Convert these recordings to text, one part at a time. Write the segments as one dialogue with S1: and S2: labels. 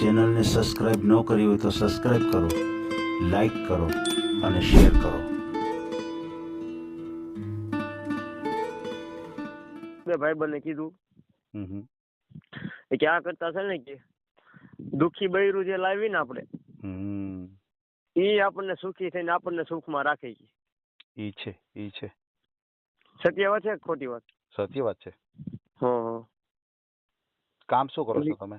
S1: ચેનલને સબસ્ક્રાઇબ ન કરી હોય તો સબસ્ક્રાઇબ કરો લાઈક કરો અને શેર કરો.
S2: બે ભાઈબંધને કીધું.
S3: હમ હમ.
S2: એ કે આ કરતા છે ને કે દુઃખી બૈરું જે લાવી ને આપણે એ આપણને સુખી થઈને આપણને સુખમાં રાખે છે.
S3: ઈ છે ઈ છે.
S2: સત્ય વાત છે ખોટી વાત?
S3: સત્ય વાત છે.
S2: હં
S3: કામ શું કરો છો તમે?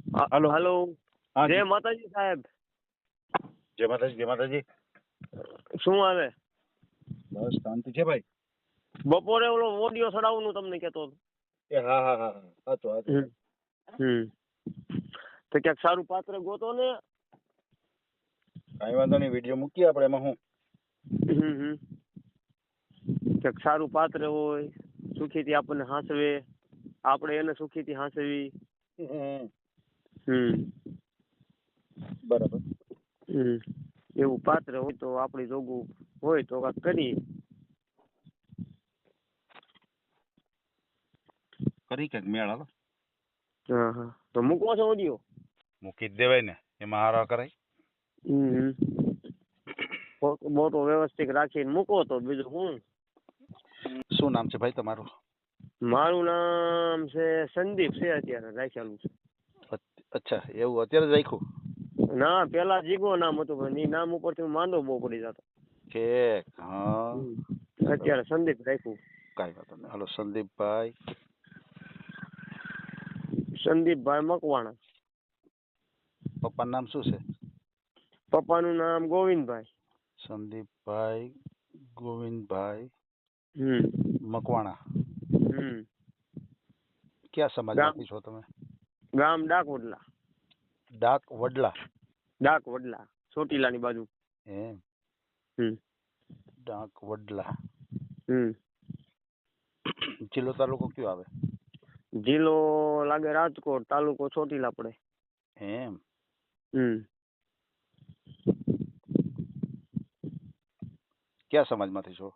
S3: હાલો.
S2: હાલો. જય માતાજી સાહેબ.
S3: જય માતાજી જય માતાજી.
S2: શું આવે
S3: બસ શાંતિ છે ભાઈ?
S2: બપોરે ઓલો ઓડિયો ચડાવવાનું તમને કેતો હતો.
S3: એ હા હા હા હા. હતો હતો
S2: હમ તો ક્યાંક સારું પાત્ર ગોતો ને.
S3: કઈ વાંધો નહીં વીડિયો મૂકીએ આપણે એમાં હું.
S2: હમ હમ. ક્યાંક સારું પાત્ર હોય સુખીથી આપણને હાંસવે. આપણે એને સુખીથી હાંસવી. હમ.
S3: બરાબર.
S2: હમ. એવું પાત્ર હોય તો આપણે જોગું હોય તો કાંઈક કરીએ.
S3: કરી કંઈક મેળ હાલો.
S2: હા હા. તો મૂકવો છો ઓડિયો
S3: મૂકી જ દેવાય ને. એમાં હારા કરાય.
S2: હમ. બોટો વ્યવસ્થિત રાખીને મૂકો તો બીજું હું
S3: શું નામ છે ભાઈ તમારું?
S2: મારું નામ છે સંદીપ છે અત્યારે રાખેલું છે.
S3: અચ્છા એવું અત્યારે જ રાખ્યું?
S2: ના પેલા જીગો નામ હતું પણ એ નામ ઉપરથી હું માંદો બહુ પડી જતો.
S3: કે હા.
S2: અત્યારે સંદીપ રાખ્યું.
S3: કાંઈ વાંધો નહીં. હાલો સંદીપભાઈ.
S2: સંદીપભાઈ મકવાણા.
S3: પપ્પાનું નામ શું છે?
S2: પપ્પાનું નામ ગોવિંદભાઈ.
S3: સંદીપભાઈ ગોવિંદભાઈ
S2: હમ.
S3: મકવાણા.
S2: હમ.
S3: ક્યાં સમાજમાંથી છો તમે?
S2: ગામ ડાક વડલા.
S3: ડાક વડલા.
S2: ડાક વડલા ચોટીલાની બાજુ.
S3: એમ.
S2: હમ.
S3: ડાક વડલા.
S2: હમ.
S3: જિલ્લો તાલુકો કયો આવે?
S2: જિલ્લો લાગે રાજકોટ તાલુકો ચોટીલા પડે.
S3: એમ.
S2: હમ.
S3: કયા સમાજમાંથી છો?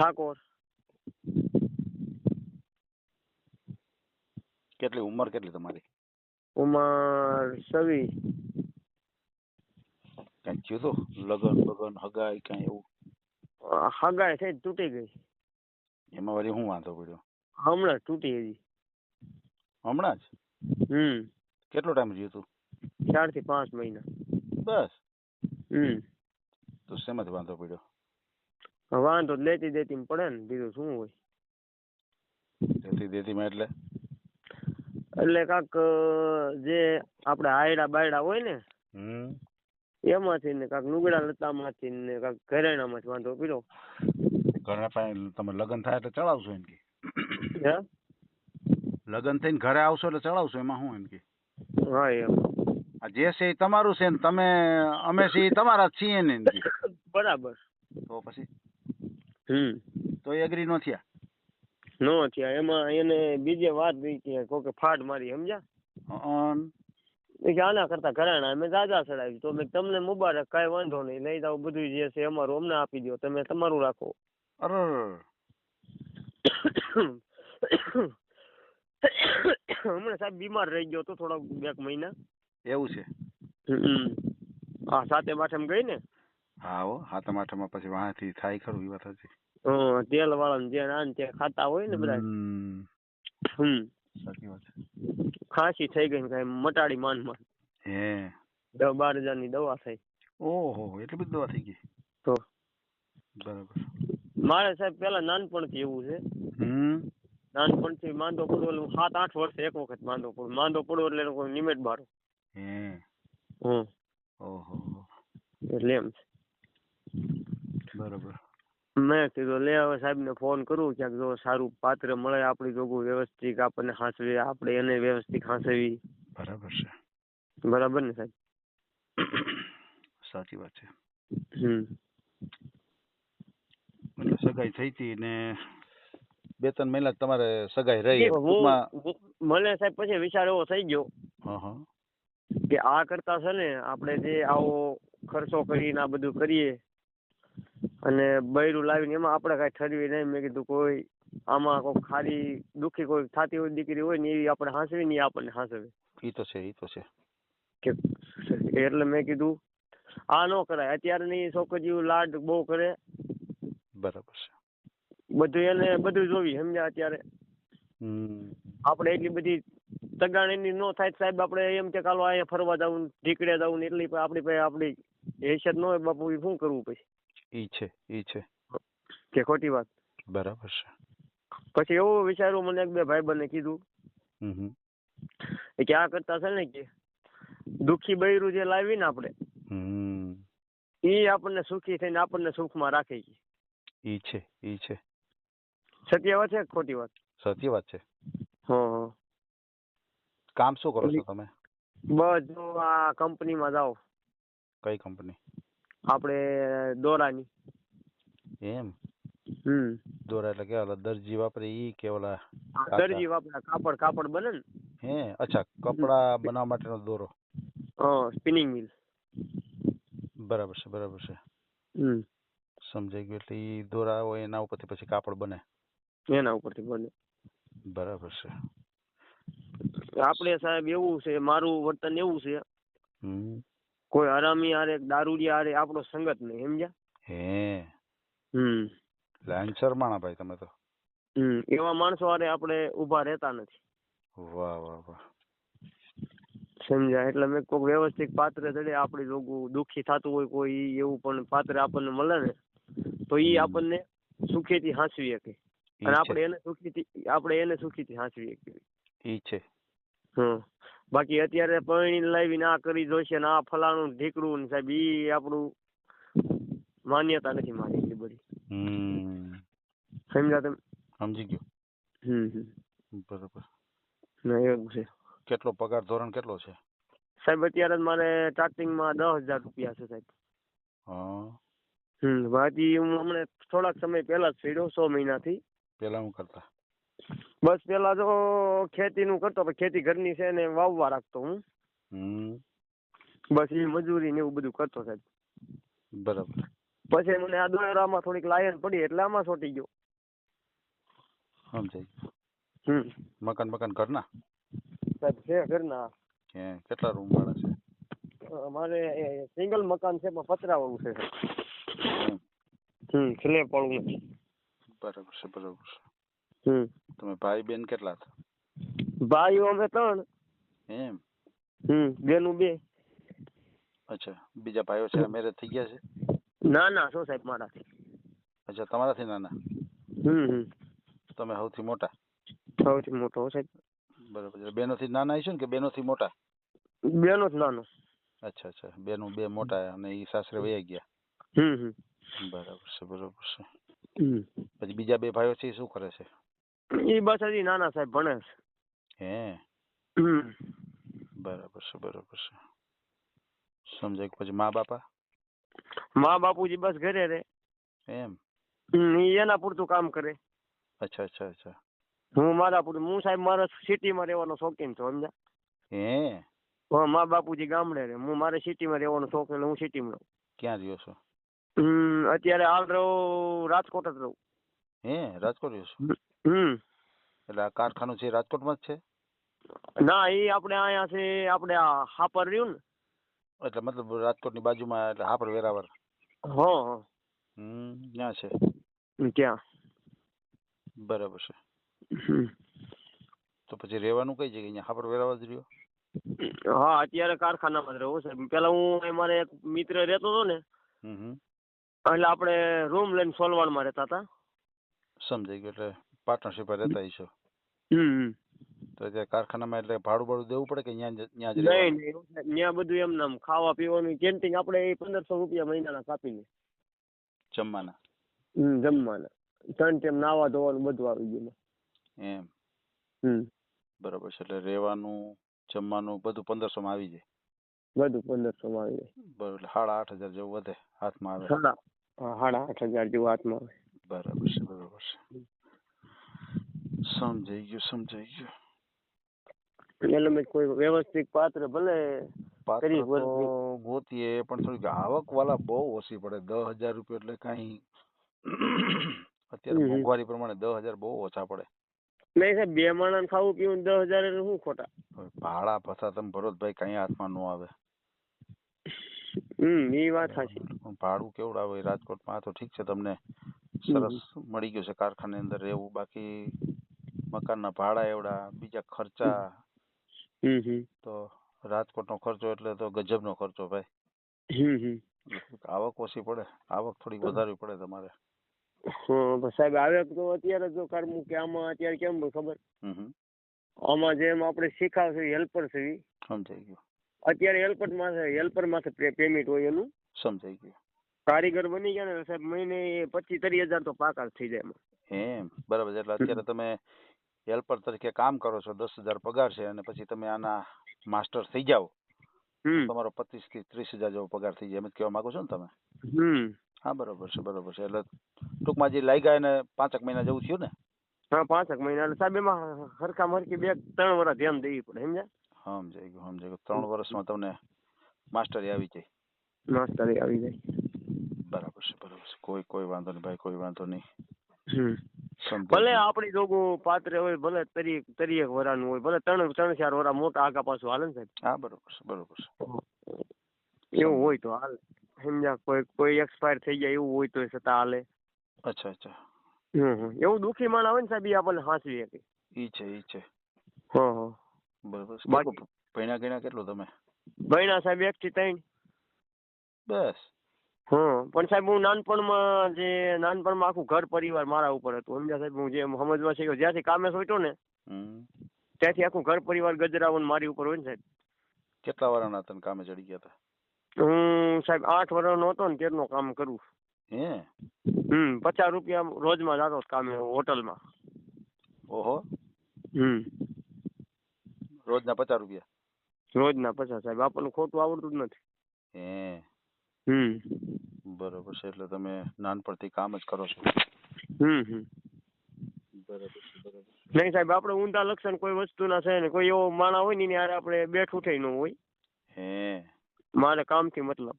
S2: ઠાકોર.
S3: કેટલી ઉંમર કેટલી તમારી?
S2: ઉમર છવ્વીસ.
S3: કઈ થયું તો? લગન બગન હગાઈ કઈ એવું?
S2: હગાઈ થઈ તૂટી ગઈ.
S3: એમાં વળી હું વાંધો પડ્યો?
S2: હમણાં તૂટી હતી
S3: હમણાં જ?
S2: હમ.
S3: કેટલો ટાઈમ રહ્યું તું
S2: ચારથી પાંચ મહિના.
S3: બસ?
S2: હમ.
S3: તો શેમાંથી વાંધો પડ્યો?
S2: વાંધો લેતી દેતી પડે ને બીજું શું હોય?
S3: દેતી માં એટલે?
S2: એટલે કાક જે આપણે હાયડા બાયડા હોય ને એમાંથી ને કાક લુગડા લતામાંથી ને કાક ઘરેણામાંથી વાંધો પીડો
S3: ઘરે પાસે તમે લગન થાય એટલે ચડાવશો એમ કે? લગ્ન થઈને ઘરે આવશો એટલે ચડાવશો એમાં શું એમ કે?
S2: હા એમ.
S3: આ જે છે એ તમારું છે ને તમે અમે છે એ તમારા છીએ ને
S2: બરાબર.
S3: તો પછી?
S2: હમ.
S3: તો એ એગ્રી નો થયા?
S2: નો થયા. એમાં એને બીજે વાત થઈ કે કોકે ફાડ મારી સમજ્યા? કે આના કરતા ઘરાણા અમે દાદા ચડાવી તો મેં તમને મુબારક કાંઈ વાંધો નહીં. લઈ જાઓ બધું જે છે અમારું અમને આપી દો તમે તમારું રાખો.
S3: અરે.
S2: હમણાં સાહેબ બીમાર રહી ગયો તો થોડાક બે મહિના.
S3: એવું છે?
S2: હા સાતે માઠમ ગઈ ને?
S3: હા હો હાથમ આઠમમાં પછી વાંથી થાય ખરું એ વાત હતી
S2: હં, તેલ વાળા જે આન તે ખાતા હોય ને બધા
S3: હમ,
S2: હમ.
S3: સાચી વાત
S2: ખાંસી થઈ ગઈ ને કાંઈ મટાડી માનમાં
S3: હે.
S2: દસ બાર હજારની દવા થઈ.
S3: ઓહો એટલી બધી દવા થઈ ગઈ?
S2: તો.
S3: બરાબર.
S2: મારે સાહેબ પેલા નાનપણથી એવું છે.
S3: હમ.
S2: નાનપણથી માંદો પડો એટલે સાત આઠ વર્ષે એક વખત માંદો પડું. માંદો પડો એટલે કોઈ નિમેટ બારો.
S3: હે.
S2: હમ.
S3: ઓહો.
S2: એટલે એમ
S3: બરાબર.
S2: મેં કીધું લે હવે સાહેબને ફોન કરું ક્યાંક જો સારું પાત્ર મળે આપણી જોગું વ્યવસ્થિત આપણને હાંસવી આપણે એને વ્યવસ્થિત હાંસવી.
S3: બરાબર છે.
S2: બરાબર ને સાહેબ?
S3: સાચી વાત છે.
S2: હમ.
S3: એટલે સગાઈ થઈ હતી ને બે ત્રણ મહિના તમારે સગાઈ રહી.
S2: મને સાહેબ પછી વિચાર એવો થઈ ગયો કે આ કરતા છે ને આપણે જે આવો ખર્ચો કરીને આ બધું કરીએ અને બૈરું લાવીને એમાં આપણે કાંઈ ઠરવી નહીં. મેં કીધું કોઈ આમાં કોઈ ખાલી દુઃખી કોઈ થતી હોય દીકરી હોય ને એવી આપણે હાંસવી ને ઈ આપણને હાંસવે.
S3: એ તો છે એ તો છે.
S2: કે એટલે મેં કીધું આ ન કરાય. અત્યારની છોકરીઓ લાડ બહુ કરે.
S3: બરાબર છે.
S2: બધું એને બધું જોવી સમજ્યા અત્યારે? આપણે એટલી બધી તગાણીની ન થાય સાહેબ આપણે એમ કે કાલો અહીંયા ફરવા જવું ઢીકડે જવું ને એટલી આપણી પાસે આપણી હેસિયત ન હોય બાપુ શું કરવું પછી?
S3: ઈ છે ઈ છે.
S2: કે ખોટી વાત?
S3: બરાબર છે.
S2: પછી એવું વિચાર્યું મને એક બે ભાઈબંધે કીધું.
S3: હમ
S2: કે આ કરતા છે ને કે દુખી બૈરું જે લાવી ને આપણે
S3: હમ.
S2: ઈ આપણને સુખી થઈને આપણને સુખમાં રાખે છે.
S3: ઈ છે ઈ છે.
S2: સત્ય વાત છે ખોટી વાત?
S3: સાચી વાત છે.
S2: હા
S3: કામ શું કરો છો તમે?
S2: બસ જો આ કંપનીમાં જાઓ.
S3: કઈ કંપની?
S2: આપણે દોરાની.
S3: એમ?
S2: હમ.
S3: દોરા એટલે કેવા દરજી વાપરે ઈ કે ઓલા
S2: દરજી વાપરે કાપડ કાપડ બને ને.
S3: હે? અચ્છા કપડા બનાવવા માટેનો દોરો.
S2: હા સ્પિનિંગ મિલ
S3: બરાબર છે બરાબર છે.
S2: હમ.
S3: સમજાઈ ગયું એટલે ઈ દોરા હોય એના ઉપરથી પછી કાપડ બને.
S2: એના ઉપરથી બને.
S3: બરાબર છે.
S2: આપણે સાહેબ એવું છે મારું વર્તન એવું છે.
S3: હમ.
S2: કોઈ હરામી હારે દારૂડિયા હારે આપણો સંગત નહીં સમજ્યા?
S3: હે.
S2: હમ.
S3: લાંચર માણા ભાઈ તમે તો.
S2: હમ. એવા માણસો હારે આપણે ઊભા રહેતા નથી.
S3: વાહ વાહ વાહ.
S2: સમજ્યા? એટલે મેં કોઈ વ્યવસ્થિત પાત્ર જડે આપણે જોગું દુઃખી થતું હોય કોઈ એવું પણ પાત્ર આપણને મળે ને તો
S3: એ
S2: આપણને સુખીથી હાંસવી શકે. અને આપણે એને સુખીથી આપણે એને સુખીથી હાંસવી શકીએ.
S3: ઈ છે.
S2: હમ. બાકી અત્યારે પરણીને લાવીને આ કરી જોઈશે ને આ ફલાણું ઢીકડું ને સાહેબ ઈ આપણું માન્યતા નથી મારી એટલી બધી. સમજ્યા તમે?
S3: સમજી ગયો.
S2: હમ હમ. ના એવું છે.
S3: કેટલો પગાર ધોરણ કેટલો છે?
S2: સાહેબ અત્યારે મારે સ્ટાર્ટિંગમાં દસ હજાર રૂપિયા છે સાહેબ.
S3: હા.
S2: હમ બાકી હું હમણાં થોડાક સમય પહેલા જ છેડ્યો સો મહિનાથી.
S3: પેલા હું કરતા?
S2: બસ પેલા તો ખેતીનું કરતો પણ ખેતી ઘરની છે ને વાવવા રાખતો હું. બસ એ મજૂરી ને એવું બધું કરતો સાહેબ.
S3: બરાબર.
S2: પછી મને આ દોરામાં થોડીક લાયન પડી એટલે આમાં છોટી ગયો.
S3: સમજાય.
S2: હમ.
S3: મકાન મકાન ઘરના?
S2: સાહેબ છે ઘરના.
S3: કે કેટલા રૂમ વાળા છે?
S2: મારે સિંગલ મકાન છે પણ પતરાવાળું છે સાહેબ. હમ. સ્લેબ વાળું
S3: બરાબર છે બરાબર છે. તમે ભાઈ બેન કેટલા છો
S2: ભાઈઓ અમે ત્રણ.
S3: એમ?
S2: હમ બેનું બે.
S3: અચ્છા બીજા ભાઈઓ છે મેરેજ થઈ ગયા છે?
S2: ના ના શું સાહેબ મારાથી
S3: અચ્છા તમારાથી નાના?
S2: હમ હમ.
S3: તમે સૌથી મોટા?
S2: સૌથી મોટો સાહેબ.
S3: બરાબર છે બેનોથી નાના હશો ને કે બેનોથી મોટા?
S2: બેનો જ નાનો.
S3: અચ્છા અચ્છા બેનું બે મોટા અને ઈ સાસરે વયા ગયા.
S2: હમ હમ.
S3: બરાબર છે બરાબર છે. પછી બીજા બે ભાઈઓ છે એ શું કરે છે?
S2: એ બસ હજી નાના સાહેબ ભણે છે.
S3: હે? બરાબર છે બરાબર છે. સમજાય પછી મા બાપા?
S2: મા બાપુજી બસ ઘરે રે
S3: એમ?
S2: એના પૂરતું કામ કરે.
S3: અચ્છા અચ્છા અચ્છા.
S2: હું મારા પૂરતું હું સાહેબ મારા સિટીમાં રહેવાનો શોખીન છું સમજા
S3: હે?
S2: હા મા બાપુજી ગામડે રે હું મારે સિટીમાં રહેવાનો શોખ એટલે હું સિટીમાં રહું.
S3: ક્યાં રહ્યો છો?
S2: અત્યારે હાલ રહું રાજકોટ જ રહું.
S3: હે? રાજકોટ રહ્યો છો?
S2: હમ.
S3: એટલે આ કારખાનું છે એ રાજકોટમાં જ છે?
S2: ના એ આપણે અહીંયા છે આપણે આ હાપર રહ્યું ને.
S3: એટલે મતલબ રાજકોટની બાજુમાં એટલે હાપર વેરાવર
S2: હા હા.
S3: હમ ત્યાં છે.
S2: ત્યાં.
S3: બરાબર છે. તો પછી રહેવાનું કઈ જગ્યાએ? અહીંયા હાપર વેરાવર જ રહ્યો?
S2: હા અત્યારે કારખાનામાં જ રહું સાહેબ પેલા હું મારે એક મિત્ર રહેતો હતો ને એટલે આપણે રૂમ લઈને સોલવાડમાં રહેતા હતા.
S3: સમજાઈ ગયું એટલે પાર્ટનરશીપ રહેતા હશો?
S2: હમ.
S3: તો અત્યારે કારખાનામાં એટલે ભાડું ભાડું દેવું પડે કે ત્યાં જ
S2: નહીં નહીં ત્યાં બધું એમ નામ ખાવા પીવાનું કેન્ટીન આપણે એ પંદરસો રૂપિયા મહિનાના કાપીને.
S3: જમવાના?
S2: હમ જમવાના. ત્રણ ટાઈમ નાવા ધોવાનું બધું આવી ગયું
S3: એમ.
S2: હમ.
S3: બરાબર છે એટલે રહેવાનું જમવાનું બધું પંદરસો માં આવી જાય?
S2: બધું પંદરસો માં આવી જાય.
S3: બરાબર સાડા આઠ હજાર જેવું વધે હાથમાં આવે.
S2: સાડા સાડા આઠ હજાર જેવું હાથમાં આવે.
S3: બરાબર છે બરાબર છે. સમજાઈ ગયું સમજાઈ ગયું.
S2: એટલે મેં કોઈ વ્યવસ્થિત પાત્ર ભલે
S3: પાત્ર તો ગોતીએ પણ થોડીક આવક વાળા બહુ ઓછી પડે. દસ હજાર રૂપિયા એટલે કાંઈ અત્યારે મોંઘવારી પ્રમાણે દસ હજાર બહુ ઓછા પડે.
S2: નહીં સાહેબ બે માણસ ખાવું પીવું દસ હજાર એટલે શું ખોટા?
S3: ભાડા ભથ્થા તમે ભરો ભાઈ કઈ હાથમાં ન આવે.
S2: હમ એ વાત સાચી.
S3: ભાડું કેવડા આવે? રાજકોટમાં તો ઠીક છે તમને. સરસ મળી ગયું છે કારખાને અંદર રહેવું. બાકી મકાનના ભાડા એવડા બીજા ખર્ચા.
S2: હમ. હમ
S3: તો રાજકોટનો ખર્ચો એટલે તો ગજબનો ખર્ચો ભાઈ.
S2: હમ હમ.
S3: આવક ઓછી પડે આવક થોડી વધારવી પડે તમારે.
S2: હા સાહેબ આવક તો અત્યારે જો કરવું કે આમાં અત્યારે કેમ ખબર? આમાં જેમ આપણે શીખાવશે હેલ્પર છે
S3: સમજાઈ ગયું.
S2: અત્યારે હેલ્પર માથે હેલ્પર માથે પેમેન્ટ હોય એનું.
S3: સમજાઈ ગયું.
S2: કારીગર બની ગયા ને સાહેબ મહિને પચીસ ત્રીસ હજાર તો પાકા થઈ જાય એમાં.
S3: એમ બરાબર એટલે અત્યારે તમે હેલ્પર તરીકે કામ કરો છો દસ હજાર પગાર છે અને પછી તમે આના માસ્ટર થઈ જાઓ તમારો પચીસથી ત્રીસ હજાર જેવો પગાર થઈ જાય એમ જ કહેવા માંગો છો ને તમે? હા બરોબર છે બરોબર છે એટલે ટૂંકમાં જે લાગ્યા એને પાંચેક મહિના જેવું થયું ને?
S2: હા પાંચેક મહિના એટલે સાહેબ એમાં હરખા મરખી બે ત્રણ વર્ષ ધ્યાન દેવી પડે સમજ્યા?
S3: સમજાઈ ગયું સમજાઈ ગયું. ત્રણ વર્ષમાં તમને માસ્ટરી આવી જાય.
S2: માસ્ટરી આવી જાય.
S3: બરાબર છે બરાબર છે. કોઈ કોઈ વાંધો નહીં ભાઈ કોઈ વાંધો નહીં.
S2: ભલે આપણી જોગું પાત્ર હોય ભલે તરી તરી એક વરાનું હોય ભલે ત્રણ ત્રણ ચાર વરા મોટા આગા પાછું હાલે ને સાહેબ
S3: હા બરોબર છે બરોબર છે
S2: એવું હોય તો હાલે સમજ્યા કોઈ કોઈ એક્સપાયર થઈ જાય એવું હોય તો છતાં હાલે
S3: અચ્છા અચ્છા
S2: હમ. એવું દુઃખી માણ આવે ને સાહેબ એ આપણને હાંસવી શકે
S3: ઈ છે ઈ છે
S2: હા હા
S3: બરોબર
S2: બાકી-
S3: કેટલું ભણ્યા ગણ્યા કેટલું તમે
S2: ભણ્યા સાહેબ એક થી ત્રણ
S3: બસ
S2: હા પણ સાહેબ હું નાનપણમાં જે નાનપણમાં આખું ઘર પરિવાર મારા ઉપર હતું. સમજ્યા સાહેબ હું જે સમજવા શીખ્યો જ્યાંથી કામે સોટ્યો ને ત્યાંથી આખું ઘર પરિવાર ગજરાવન મારી ઉપર હોય ને સાહેબ.
S3: કેટલા વર્ષના તને કામે ચડી ગયા હતા?
S2: હું સાહેબ આઠ વર્ષનો હતો ને તેરનો કામ કરું.
S3: હે?
S2: હમ પચાસ રૂપિયા રોજમાં જતો કામે હોટલમાં.
S3: ઓહો.
S2: હમ.
S3: રોજના પચાસ રૂપિયા?
S2: રોજના પચાસ સાહેબ. આપણને ખોટું આવડતું જ નથી.
S3: હે.
S2: હમ.
S3: બરોબર છે એટલે તમે નાનપણથી કામ જ કરો છો.
S2: હમ હમ.
S3: બરોબર છે બરોબર
S2: નહીં સાહેબ આપણે ઊંધા લક્ષણ કોઈ વસ્તુના છે ને કોઈ એવો માણા હોય ને એની હારે આપણે બેઠું થઈ ન હોય.
S3: હે.
S2: મારે કામથી મતલબ.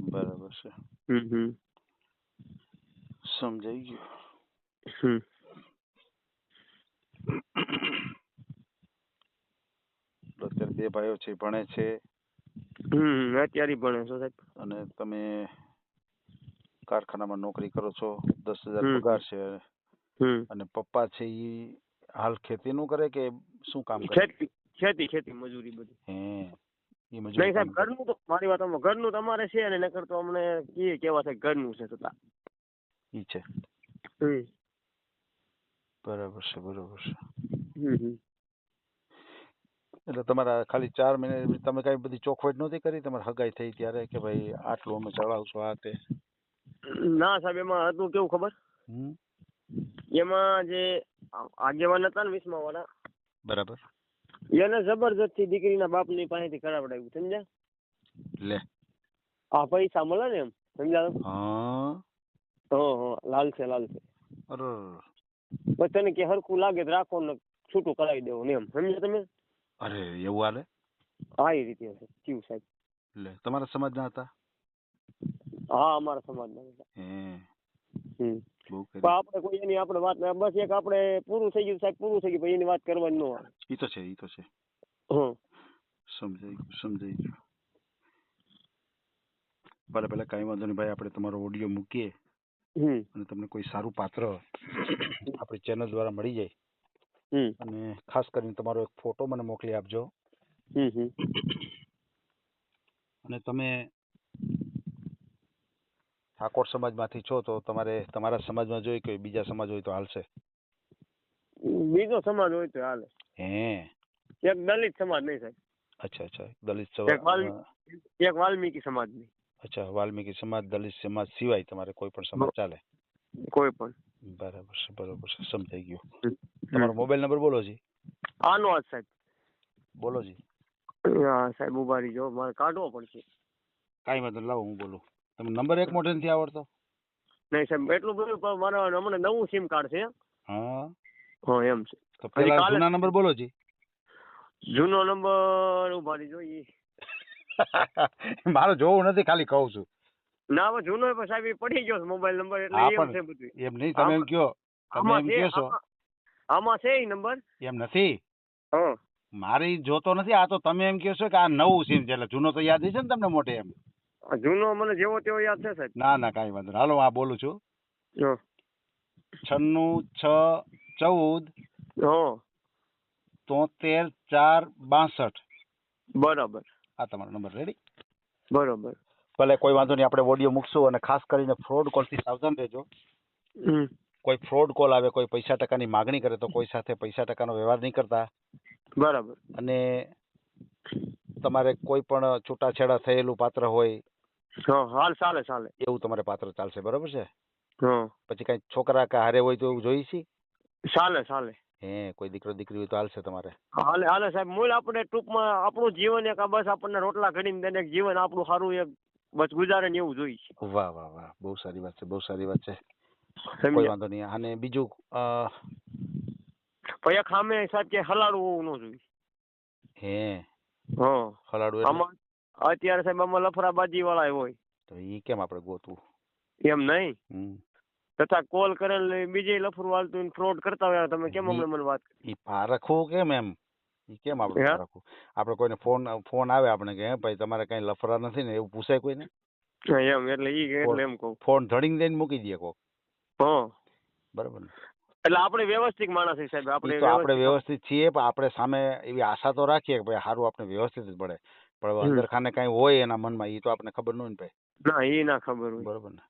S3: બરાબર છે.
S2: હમ હમ.
S3: સમજાઈ ગયું.
S2: હમ.
S3: તો અત્યારે બે ભાઈઓ છે ભણે છે.
S2: હમ અત્યારે ભણે છો સાહેબ.
S3: અને તમે કારખાનામાં નોકરી કરો છો દસ હજાર પગાર છે. અને પપ્પા છે એ હાલ ખેતીનું કરે કે શું કામ કરે?
S2: ખેતી ખેતી મજૂરી બધી.
S3: હે ઈ
S2: નહીં સાહેબ. ઘરનું તો મારી વાત ઘર ઘરનું તમારે છે અને નકર તો અમને કીએ કેવા છે ઘરનું છે છતાં
S3: ઈ છે.
S2: હમ.
S3: બરાબર છે બરાબર છે.
S2: હમ હમ.
S3: એટલે તમારા ખાલી ચાર મહિને તમે કઈ બધી ચોખવટ નહોતી કરી? તમારે હગાઈ થઈ ત્યારે કે ભાઈ આટલું અમે ચડાવશું આ તે?
S2: ના સાહેબ એમાં હતું કેવું ખબર? એમાં જે આગેવાન હતા ને વીસમા વાળા
S3: બરાબર.
S2: એને જબરજસ્તી દીકરીના બાપની પાસેથી કરાવડાવ્યું સમજ્યા?
S3: લે.
S2: આ પૈસા મળે ને એમ સમજ્યા? તમે?
S3: હા.
S2: હો હા લાલ છે લાલ છે.
S3: અરે
S2: પછી તને કે હરખું લાગે તો રાખો ને છૂટું કરાવી દેવું ને એમ સમજ્યા તમે?
S3: અરે એવું હાલે?
S2: હા એ રીતે હશે થયું સાહેબ?
S3: એટલે તમારા સમાજના હતા?
S2: હા અમારા સમાજના હતા.
S3: હે.
S2: હમ. પણ આપણે કોઈ એની આપણે વાત ના- બસ એક આપણે પૂરું થઈ ગયું સાહેબ પૂરું થઈ ગયું પછી એની વાત કરવાની ન આવે.
S3: ઈ તો છે ઈ તો છે.
S2: હમ.
S3: સમજાઈ ગયું સમજાઈ ગયું. ભલે ભલે કાંઈ વાંધો નહીં ભાઈ આપણે તમારો ઓડિયો મૂકીએ અને તમને કોઈ સારું પાત્ર આપણી ચેનલ દ્વારા મળી જાય. અને ખાસ કરીને તમારો એક ફોટો મને મોકલી આપજો. અને તમે ઠાકોર સમાજમાંથી છો તો તમારે તમારા સમાજમાં જોઈ કે બીજા સમાજ હોય તો હાલશે.
S2: બીજો સમાજ હોય તો હાલે.
S3: હે.
S2: એક દલિત સમાજ નહીં સાહેબ
S3: અચ્છા અચ્છા. દલિત સમાજ
S2: એક વાલ્મીકી સમાજની.
S3: અચ્છા વાલ્મીકી સમાજ દલિત સમાજ સિવાય તમારે કોઈ પણ સમાજ ચાલે?
S2: કોઈ પણ.
S3: બરાબર છે બરાબર છે. સમજાઈ ગયું. તમારો મોબાઈલ નંબર બોલો જી.
S2: આનો આ સાહેબ.
S3: બોલો જી.
S2: હા સાહેબ ઊભા રહીજો. મારે કાઢવો પડશે.
S3: કાંઈ વાંધો નહીં, લાવો હું બોલું. તમે નંબર એક મોઢે નથી આવડતો?
S2: નહીં સાહેબ એટલું બધું પણ મારે હમણાં નવું સિમ કાર્ડ છે.
S3: હા.
S2: હા એમ છે.
S3: તો પેલા
S2: કાલે-
S3: જૂના નંબર બોલો જી.
S2: જૂનો નંબર ઊભા રહીજો ઈ.
S3: મારો જોવું નથી ખાલી કહું છું.
S2: ના હવે જૂનો પણ સાહેબ પડી ગયો મોબાઈલ નંબર એટલે એમ છે બધું.
S3: એમ નહીં તમે એમ કયો? તમે એમ
S2: છો આમાં- છે એ નંબર
S3: એમ નથી?
S2: હા.
S3: મારી જોતો નથી આ તો તમે એમ કહો છો કે આ નવું સીમ છે એટલે જૂનો તો યાદ છે ને તમને મોટે એમ?
S2: જૂનો મને જેવો તેવો યાદ છે સાહેબ.
S3: ના ના કાંઈ વાંધો હાલો આ બોલું છું. છન્નું છ ચૌદ તોતેર ચાર બાસઠ.
S2: બરાબર.
S3: આ તમારો નંબર રેડી
S2: બરોબર.
S3: ભલે કોઈ વાંધો નહીં આપણે ઓડિયો મૂકશું અને ખાસ કરીને ફ્રોડ કોલથી સાવધાન રહેજો. કોઈ ફ્રોડ કોલ આવે કોઈ પૈસા ટકાની માગણી કરે તો કોઈ સાથે પૈસા ટકાનો વ્યવહાર નહીં કરતા.
S2: બરાબર.
S3: અને તમારે કોઈ પણ છૂટાછેડા થયેલું પાત્ર હોય
S2: હાલ ચાલે ચાલે.
S3: એવું તમારે પાત્ર ચાલશે બરોબર છે? પછી કઈ છોકરા કે હારે હોય તો એવું જોઈ છે
S2: ચાલે ચાલે.
S3: હે કોઈ દીકરો દીકરી હોય તો હાલશે તમારે.
S2: હાલે હાલે સાહેબ મૂળ આપણે ટૂંકમાં આપણું જીવન એક બસ આપણને રોટલા ઘડીને દઈને જીવન આપણું સારું એક બસ ગુજારે ને એવું જોઈ છે.
S3: વાહ વાહ વાહ. બહુ સારી વાત છે બહુ સારી વાત છે. કોઈ વાંધો નહીં. અને બીજું
S2: પૈયા ખામે સાહેબ કે હલાડવું હોવું ન જોઈએ.
S3: હે.
S2: હા.
S3: ખલાડું
S2: આમાં અત્યારે સાહેબ આમાં લફરાબાજી વાળા હોય.
S3: તો એ કેમ આપણે ગોતવું?
S2: એમ નહીં? તથા કોલ કરેલ બીજે લફરું હાલતું ફ્રોડ કરતા હોય તમે કેમ હમણાં મને વાત કરી?
S3: પારખવું કેમ એમ? ઈ કેમ આપણે
S2: હે?
S3: પારખવું આપણે કોઈને ફોન ફોન આવે આપણે કે હે ભાઈ તમારે કઈ લફરા નથી ને એવું પૂછાય કોઈને?
S2: એમ એટલે ઈ કે એટલે એમ કહું.
S3: ફોન ધડીને દઈને મૂકી દે કોક.
S2: હા.
S3: બરાબર ને?
S2: એટલે આપણે વ્યવસ્થિત માણસ છે સાહેબ આપણે
S3: તો આપણે
S2: વ્યવસ્થિત-
S3: છીએ પણ આપણે સામે એવી આશા તો રાખીએ કે ભાઈ સારું આપણે વ્યવસ્થિત જ પડે. પણ અંદરખાને કઈ હોય એના મનમાં ઈ તો આપણને ખબર ન હોય ને ભાઈ.
S2: ના એ ના ખબર હોય.
S3: બરોબર ને?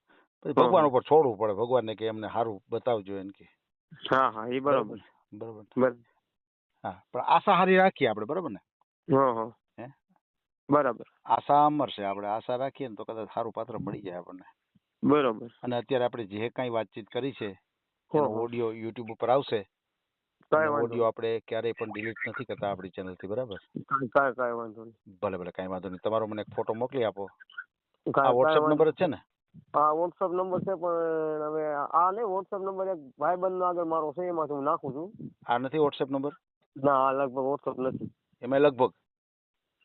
S3: પછી ભગવાન ઉપર છોડવું પડે ભગવાનને કે એમને સારું બતાવજો એમ કે.
S2: હા હા ઈ બરોબર
S3: બરોબર.
S2: બરાબર.
S3: હા પણ આશા હારી રાખીએ આપણે બરોબર ને?
S2: હા હા.
S3: હે?
S2: બરાબર.
S3: આશા અમર છે આપણે આશા રાખીએ ને તો કદાચ સારું પાત્ર મળી જાય આપણને.
S2: બરોબર.
S3: અને અત્યારે આપણે જે કાંઈ વાતચીત કરી છે
S2: હા,
S3: એનો
S2: હા.
S3: ઓડિયો યુટ્યુબ ઉપર આવશે
S2: કાંઈ વાંધો
S3: ઓડિયો આપણે ક્યારેય પણ ડિલીટ નથી કરતા આપણી ચેનલથી બરાબર?
S2: કાંઈ કાંઈ કાંઈ વાંધો નહીં.
S3: ભલે ભલે કાંઈ વાંધો નહીં. તમારો મને એક ફોટો મોકલી આપો. આ
S2: કાંઈ-
S3: વોટ્સએપ
S2: કાંઈ
S3: નંબર જ છે ને?
S2: આ હા વોટ્સઅપ નંબર છે પણ હવે આ નહીં વોટ્સઅપ નંબર એક ભાઈબંધનો આગળ મારો છે એમાંથી હું નાખું છું.
S3: આ નથી વોટ્સએપ નંબર
S2: ના લગભગ વોટ્સઅપ નથી.
S3: એમાં લગભગ?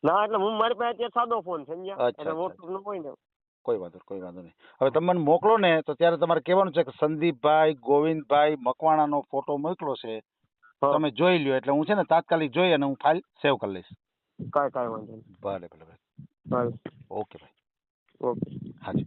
S2: ના એટલે હું મારી પાસે અત્યારે સાદો ફોન સમજ્યા?
S3: અચ્છા,
S2: એટલે વોટ્સઅપ નો હોય ને.
S3: કોઈ વાંધો કોઈ વાંધો નહીં. હવે તમે મને મોકલો ને તો ત્યારે તમારે કહેવાનું છે કે સંદીપભાઈ ગોવિંદભાઈ મકવાણાનો ફોટો મોકલો છે. તમે જોઈ લ્યો એટલે હું છે ને તાત્કાલિક જોઈ અને હું ફાઇલ સેવ કરી લઈશ.
S2: કાંઈ કાંઈ વાંધો નહીં.
S3: ભલે ભલે ભલે. ઓકે ભાઈ.
S2: ઓકે.
S3: હાજી.